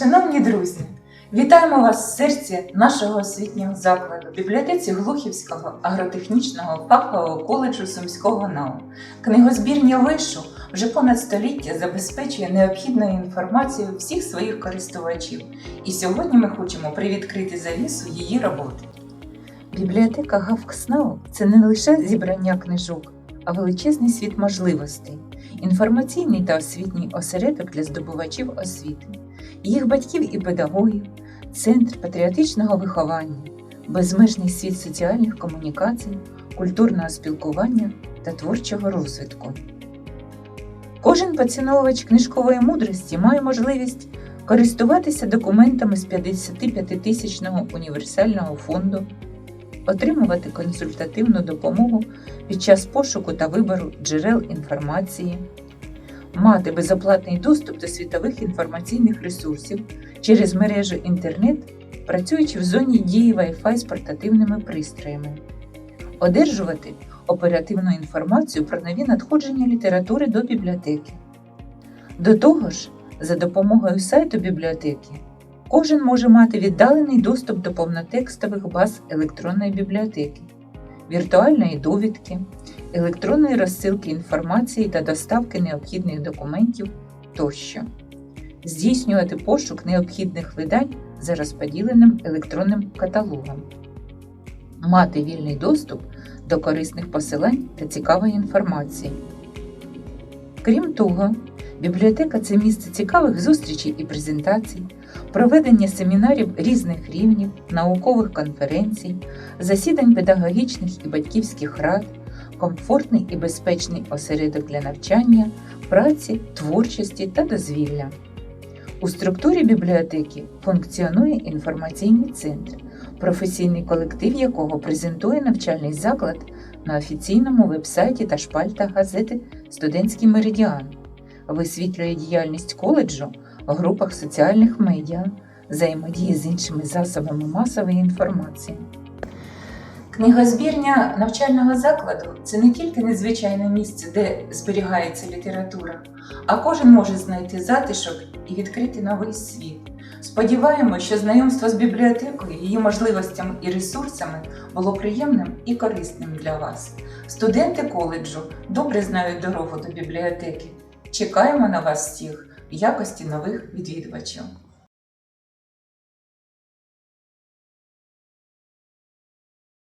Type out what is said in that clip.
Шановні друзі, вітаємо вас в серці нашого освітнього закладу, бібліотеці Глухівського агротехнічного фахового коледжу Сумського НАУ. Книгозбірня вишу вже понад століття забезпечує необхідною інформацією всіх своїх користувачів. І сьогодні ми хочемо привідкрити завісу її роботи. Бібліотека Гавкснау це не лише зібрання книжок, а величезний світ можливостей, інформаційний та освітній осередок для здобувачів освіти, їх батьків і педагогів, центр патріотичного виховання, безмежний світ соціальних комунікацій, культурного спілкування та творчого розвитку. Кожен поціновувач книжкової мудрості має можливість користуватися документами з 55-тисячного універсального фонду, отримувати консультативну допомогу під час пошуку та вибору джерел інформації, мати безоплатний доступ до світових інформаційних ресурсів через мережу інтернет, працюючи в зоні дії Wi-Fi з портативними пристроями, одержувати оперативну інформацію про нові надходження літератури до бібліотеки. До того ж, за допомогою сайту бібліотеки кожен може мати віддалений доступ до повнотекстових баз електронної бібліотеки, віртуальної довідки, електронної розсилки інформації та доставки необхідних документів тощо, здійснювати пошук необхідних видань за розподіленим електронним каталогом, мати вільний доступ до корисних посилань та цікавої інформації. Крім того, бібліотека це місце цікавих зустрічей і презентацій, проведення семінарів різних рівнів, наукових конференцій, засідань педагогічних і батьківських рад, комфортний і безпечний осередок для навчання, праці, творчості та дозвілля. У структурі бібліотеки функціонує інформаційний центр, професійний колектив якого презентує навчальний заклад на офіційному вебсайті та шпальтах газети Студентський меридіан, висвітлює діяльність коледжу в групах соціальних медіа, взаємодії з іншими засобами масової інформації. Книгозбірня навчального закладу це не тільки незвичайне місце, де зберігається література, а кожен може знайти затишок і відкрити новий світ. Сподіваємося, що знайомство з бібліотекою, її можливостями і ресурсами було приємним і корисним для вас. Студенти коледжу добре знають дорогу до бібліотеки. Чекаємо на вас всіх в якості нових відвідувачів.